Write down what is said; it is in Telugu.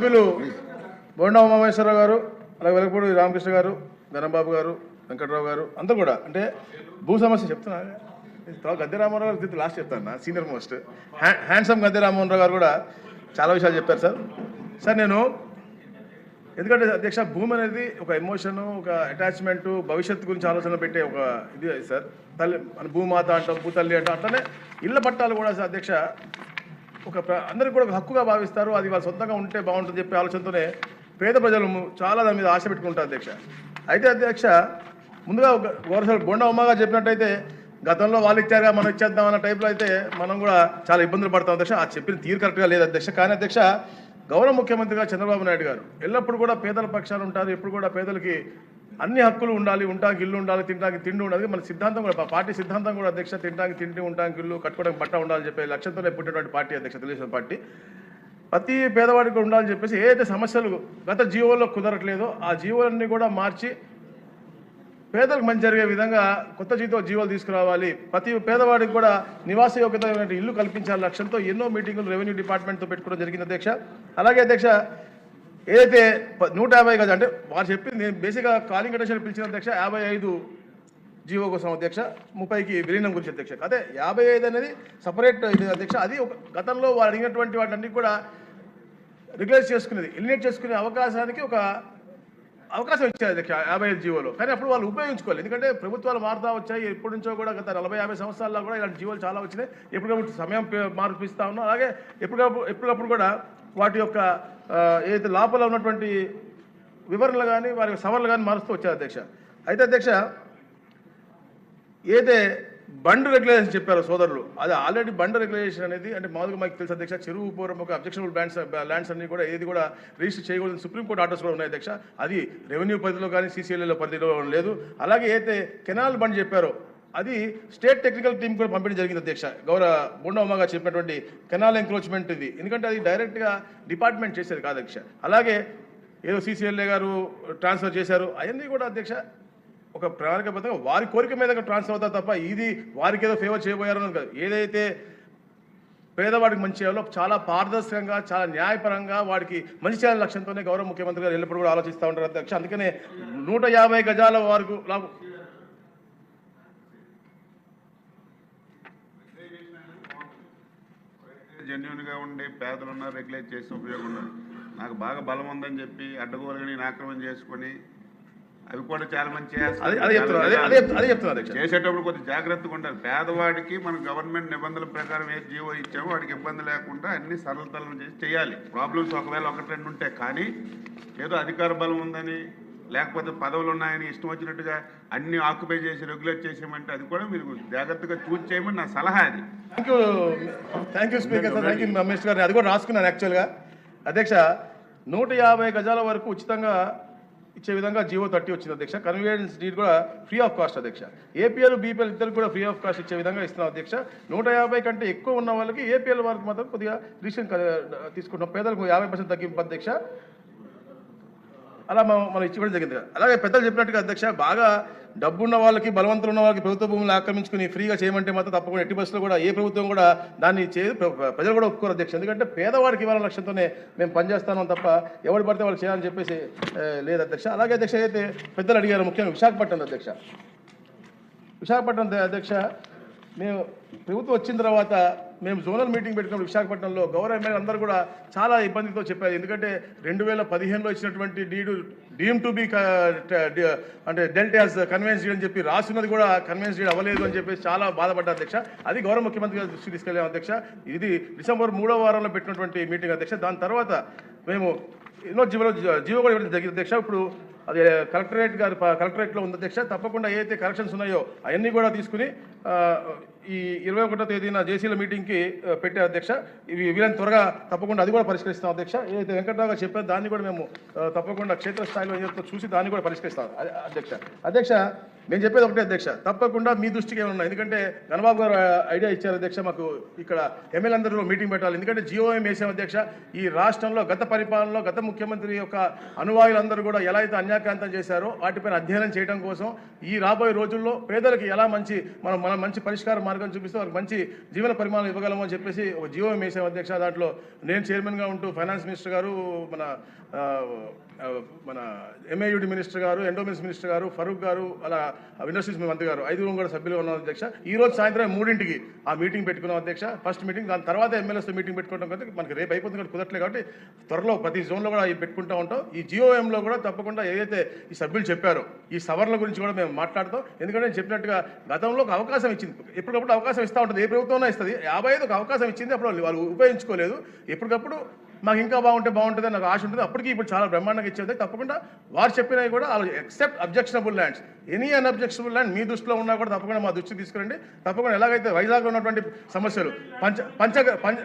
సభ్యులు బోండా ఉమామేశ్వరరావు గారు అలాగే వెలగపూడి రామకృష్ణ గారు ధనంబాబు గారు వెంకట్రావు గారు అందరూ కూడా. అంటే భూ సమస్య చెప్తున్నా. తర్వాత గద్దె రామారావు గారు లాస్ట్ చెప్తాను senior most handsome Gadde Ramohan Rao గారు కూడా చాలా విషయాలు చెప్పారు సార్. సార్ నేను ఎందుకంటే అధ్యక్ష భూమి అనేది ఒక ఎమోషను ఒక అటాచ్మెంటు భవిష్యత్తు గురించి ఆలోచన పెట్టే ఒక ఇది సార్. తల్లి మన భూమాత అంటాం భూతల్లి అంటాం అట్లనే ఇళ్ళ పట్టాలు కూడా సార్ అధ్యక్ష ఒక అందరికి కూడా హక్కుగా భావిస్తారు. అది వాళ్ళ సొంతంగా ఉంటే బాగుంటుంది చెప్పే ఆలోచనతోనే పేద ప్రజలు చాలా దాని మీద ఆశ పెట్టుకుంటారు అధ్యక్ష. అయితే అధ్యక్ష ముందుగా ఒక గౌరవ బొండ ఉమ్మగా చెప్పినట్టయితే గతంలో వాళ్ళు ఇచ్చారుగా మనం ఇచ్చేద్దాం అన్న టైప్లో అయితే మనం కూడా చాలా ఇబ్బందులు పడతాం అధ్యక్ష. ఆ చెప్పిన తీరు కరెక్ట్గా లేదు అధ్యక్ష. కానీ అధ్యక్ష గౌరవ ముఖ్యమంత్రిగా చంద్రబాబు నాయుడు గారు ఎల్లప్పుడు కూడా పేదల పక్షాలు ఉంటారు ఎప్పుడు కూడా పేదలకి అన్ని హక్కులు ఉండాలి ఉంటానికి ఇల్లు ఉండాలి తినడానికి తిండి ఉండాలి మన సిద్ధాంతం కూడా పార్టీ సిద్ధాంతం కూడా అధ్యక్ష తినడానికి తిండి ఉండడానికి ఇల్లు కట్టుకోవడానికి బట్ట ఉండాలని చెప్పి లక్ష్యంతోనే పుట్టినటువంటి పార్టీ అధ్యక్ష తెలుగుదేశం పార్టీ. ప్రతి పేదవాడికి కూడా ఉండాలని చెప్పేసి ఏదైతే సమస్యలు గత జీవోల్లో కుదరట్లేదో ఆ జీవోలన్నీ కూడా మార్చి పేదలకు మంచి జరిగే విధంగా కొత్త జీతో జీవోలు తీసుకురావాలి. ప్రతి పేదవాడికి కూడా నివాస యోగ్యత ఇల్లు కల్పించాలి లక్ష్యంతో ఎన్నో మీటింగులు రెవెన్యూ డిపార్ట్మెంట్తో పెట్టుకోవడం జరిగింది అధ్యక్ష. అలాగే అధ్యక్ష ఏదైతే నూట యాభై కదా అంటే వారు చెప్పింది నేను బేసిక్గా కాలింగ్ కండిషన్ పిలిచిన అధ్యక్ష యాభై ఐదు జీవో కోసం అధ్యక్ష ముప్పైకి విలీనం గురించి అధ్యక్ష. అదే యాభై ఐదు అనేది సపరేట్ ఇది అధ్యక్ష. అది ఒక గతంలో వారు అడిగినటువంటి వాటన్ని కూడా రిగ్యులైజ్ చేసుకునేది ఎలిమినేట్ చేసుకునే అవకాశానికి ఒక అవకాశం ఇచ్చారు అధ్యక్ష యాభై ఐదు జీవోలో. కానీ అప్పుడు వాళ్ళు ఉపయోగించుకోవాలి ఎందుకంటే ప్రభుత్వాలు మారుతా వచ్చాయి. ఎప్పటి నుంచో కూడా గత నలభై యాభై సంవత్సరాల్లో కూడా ఇలాంటి జీవోలు చాలా వచ్చినాయి. ఎప్పటికప్పుడు సమయం మార్పిస్తా ఉన్నాం. అలాగే ఎప్పటికప్పుడు ఎప్పటికప్పుడు కూడా వాటి యొక్క ఏదైతే లోపల ఉన్నటువంటి వివరణలు కానీ వారి యొక్క సవరణలు కానీ మారుస్తూ వచ్చారు అధ్యక్ష. అయితే అధ్యక్ష ఏదైతే బండ్ రెగ్యులేషన్ చెప్పారు సోదరులు. అది ఆల్రెడీ బండ్ రెగ్యులేషన్ అనేది అంటే మామూలుగా మాకు తెలుసు అధ్యక్ష చెరువు పూర్వం ఒక అబ్జెక్షనబుల్ బ్యాండ్స్ ల్యాండ్స్ అన్ని కూడా ఏది కూడా రిజిస్టర్ చేయకూడదు సుప్రీంకోర్టు ఆర్డర్స్ కూడా ఉన్నాయి అధ్యక్ష. అది రెవెన్యూ పరిధిలో కానీ సీసీఎల్ఏలో పరిధిలో లేదు. అలాగే అయితే కెనాల్ బండ్ చెప్పారో అది స్టేట్ టెక్నికల్ టీం కూడా పంపిణీ జరిగింది అధ్యక్ష. గౌరవ బుండమ్మగా చెప్పినటువంటి కెనాల్ ఎంక్రోచ్మెంట్ ఇది. ఎందుకంటే అది డైరెక్ట్గా డిపార్ట్మెంట్ చేసేది కాదు అధ్యక్ష. అలాగే ఏదో సీసీఎల్ఏ గారు ట్రాన్స్ఫర్ చేశారు. అవన్నీ కూడా అధ్యక్ష ఒక ప్రణాళికబద్ధంగా వారి కోరిక మీద ట్రాన్స్ఫర్ అవుతారు తప్ప ఇది వారికి ఏదో ఫేవర్ చేయబోయారు అన్నది కాదు. ఏదైతే పేదవాడికి మంచి చేయాలో చాలా పారదర్శకంగా చాలా న్యాయపరంగా వాడికి మంచి చేయాలని లక్ష్యంతోనే గౌరవ ముఖ్యమంత్రి గారు ఎల్లప్పుడూ కూడా ఆలోచిస్తూ ఉంటారు అధ్యక్ష. అందుకనే నూట యాభై గజాల వరకు లాభం జెన్యున్గా ఉండి పేదలు రెగ్యులేట్ చేసి ఉపయోగం నాకు బాగా బలం ఉందని చెప్పి అడ్డగోలుగా నేను ఆక్రమణ చేసుకొని అవి కూడా చాలా మంది అధ్యక్ష. చేసేటప్పుడు కొద్దిగా జాగ్రత్తగా ఉండాలి. పేదవాడికి మన గవర్నమెంట్ నిబంధనల ప్రకారం ఏ జీవో ఇచ్చామో వాడికి ఇబ్బంది లేకుండా అన్ని సరళతలను చేసి చేయాలి. ప్రాబ్లమ్స్ ఒకవేళ ఒకటి రెండు ఉంటాయి కానీ ఏదో అధికార బలం ఉందని లేకపోతే పదవులు ఉన్నాయని ఇష్టం వచ్చినట్టుగా అన్ని ఆక్యుపై చేసి రెగ్యులేట్ చేసేయమంటే అది కూడా మీరు జాగ్రత్తగా చూసి చేయమని నా సలహా అది. Thank you thank you speaker sir thank you Ramesh గారిని. అది కూడా రాసుకున్నాను యాక్చువల్గా అధ్యక్ష నూట యాభై గజాల వరకు ఉచితంగా ఇచ్చే విధంగా జియో థర్టీ వచ్చింది అధ్యక్ష. కన్వీనియన్స్ డీడ్ కూడా ఫ్రీ ఆఫ్ కాస్ట్ అధ్యక్ష. ఏపీఎల్ బీపీఎల్ ఇద్దరు కూడా ఫ్రీ ఆఫ్ కాస్ట్ ఇచ్చే విధంగా ఇస్తున్నాం అధ్యక్ష. నూట యాభై కంటే ఎక్కువ ఉన్న వాళ్ళకి ఏపీఎల్ వారికి మాత్రం కొద్దిగా రీసెంట్ తీసుకుంటున్నాం. పేదలకు యాభై పర్సెంట్ తగ్గింపు అధ్యక్ష. అలా మనం మనం ఇచ్చిపోవడం జరిగింది. కదా. అలాగే పెద్దలు చెప్పినట్టుగా అధ్యక్ష బాగా డబ్బున్న వాళ్ళకి బలవంతులు ఉన్న వాళ్ళకి ప్రభుత్వ భూములు ఆక్రమించుకుని ఫ్రీగా చేయమంటే మాత్రం తప్పకుండా ఎట్టి బస్సులో కూడా ఏ ప్రభుత్వం కూడా దాన్ని చేయదు ప్రజలు కూడా ఒప్పుకోరు అధ్యక్ష. ఎందుకంటే పేదవాడికి ఇవ్వాలన్న లక్ష్యంతోనే మేము పనిచేస్తాను తప్ప ఎవరు పడితే వాళ్ళు చేయాలని చెప్పేసి లేదు అధ్యక్ష. అలాగే అధ్యక్ష అయితే పెద్దలు అడిగారు ముఖ్యంగా విశాఖపట్నం అధ్యక్ష. విశాఖపట్నం అధ్యక్ష మేము ప్రభుత్వం వచ్చిన తర్వాత మేము జోనల్ మీటింగ్ పెట్టుకున్నప్పుడు విశాఖపట్నంలో గౌరవ ఎమ్మెల్యే అందరూ కూడా చాలా ఇబ్బందితో చెప్పారు. ఎందుకంటే రెండు వేల పదిహేనులో ఇచ్చినటువంటి డీడు డీమ్ టు బి అంటే డెల్టాస్ కన్వెన్స్ చేయడం చెప్పి రాసినది కూడా కన్వెన్స్ చేయడం అవ్వలేదు అని చెప్పేసి చాలా బాధపడ్డారు అధ్యక్ష. అది గౌరవ ముఖ్యమంత్రి గారి దృష్టికి తీసుకెళ్ళాం అధ్యక్ష. ఇది డిసెంబర్ మూడో వారంలో పెట్టినటువంటి మీటింగ్ అధ్యక్ష. దాని తర్వాత మేము ఎన్నో జీవో జీవో కూడా ఇవ్వడం జరిగింది అధ్యక్ష. ఇప్పుడు అది కలెక్టరేట్ గారి కలెక్టరేట్లో ఉంది అధ్యక్ష. తప్పకుండా ఏదైతే కరెక్షన్స్ ఉన్నాయో అవన్నీ కూడా తీసుకుని ఈ ఇరవై ఒకటో తేదీన జేసీల మీటింగ్కి పెట్టే అధ్యక్ష. ఇవి వీళ్ళని త్వరగా తప్పకుండా అది కూడా పరిష్కరిస్తాం అధ్యక్ష. ఏదైతే వెంకటరావు గారు చెప్పారు దాన్ని కూడా మేము తప్పకుండా క్షేత్రస్థాయిలో ఏదో చూసి దాన్ని కూడా పరిష్కరిస్తాం. అధ్యక్ష. అధ్యక్ష నేను చెప్పేది ఒకటే అధ్యక్ష. తప్పకుండా మీ దృష్టికి ఏమన్నా ఎందుకంటే గణబాబు గారు ఐడియా ఇచ్చారు అధ్యక్ష మాకు ఇక్కడ ఎమ్మెల్యే అందరూ మీటింగ్ పెట్టాలి. ఎందుకంటే జియోఎం వేసాం అధ్యక్ష. ఈ రాష్ట్రంలో గత పరిపాలనలో గత ముఖ్యమంత్రి యొక్క అనువాయులందరూ కూడా ఎలా అయితే అన్యాయం అన్యాక్రాంతం చేశారో వాటిపైన అధ్యయనం చేయడం కోసం ఈ రాబోయే రోజుల్లో పేదలకు ఎలా మంచి మనం మనం మంచి పరిష్కార మార్గం చూపిస్తే వారికి మంచి జీవన పరిమాణం ఇవ్వగలము అని చెప్పేసి ఒక జీవో వేసాం అధ్యక్ష దాంట్లో నేను చైర్మన్గా ఉంటూ ఫైనాన్స్ మినిస్టర్ గారు మన మన ఎంఏయుడి మినిస్టర్ గారు ఎండోమెన్స్ మినిస్టర్ గారు ఫరూక్ గారు అలా ఇండస్ట్రీస్ మంత్రి గారు ఐదుగురు కూడా సభ్యులు ఉన్నాం అధ్యక్ష. ఈ రోజు సాయంత్రం మూడింటికి ఆ మీటింగ్ పెట్టుకున్నాం అధ్యక్ష. ఫస్ట్ మీటింగ్ దాని తర్వాత ఎమ్మెల్యేస్తో మీటింగ్ పెట్టుకోవడం కదా మనకి రేపు అయిపోతుంది కాబట్టి కుదరట్లేదు కాబట్టి త్వరలో ప్రతి జోన్లో కూడా పెట్టుకుంటూ ఉంటాం. ఈ జియోఎంలో కూడా తప్పకుండా ఏదైతే ఈ సభ్యులు చెప్పారో ఈ సవరణ గురించి కూడా మేము మాట్లాడతాం. ఎందుకంటే నేను చెప్పినట్టుగా గతంలో ఒక అవకాశం ఇచ్చింది. ఎప్పటికప్పుడు అవకాశం ఇస్తూ ఉంటుంది. ఏ ప్రభుత్వం ఇస్తుంది. యాభై ఐదుకు అవకాశం ఇచ్చింది. అప్పుడు వాళ్ళు- వాళ్ళు ఉపయోగించుకోలేదు. ఎప్పటికప్పుడు మాకు ఇంకా బాగుంటే బాగుంటుంది నాకు ఆశ ఉంటుంది. అప్పటికి ఇప్పుడు చాలా బ్రహ్మాండంగా ఇచ్చేది. తప్పకుండా వారు చెప్పినవి కూడా వాళ్ళు except objectionable lands any unobjectionable land మీ దృష్టిలో ఉన్నా కూడా తప్పకుండా మా దృష్టికి తీసుకురండి. తప్పకుండా ఎలాగైతే వైజాగ్లో ఉన్నటువంటి సమస్యలు పంచ పంచ పంచ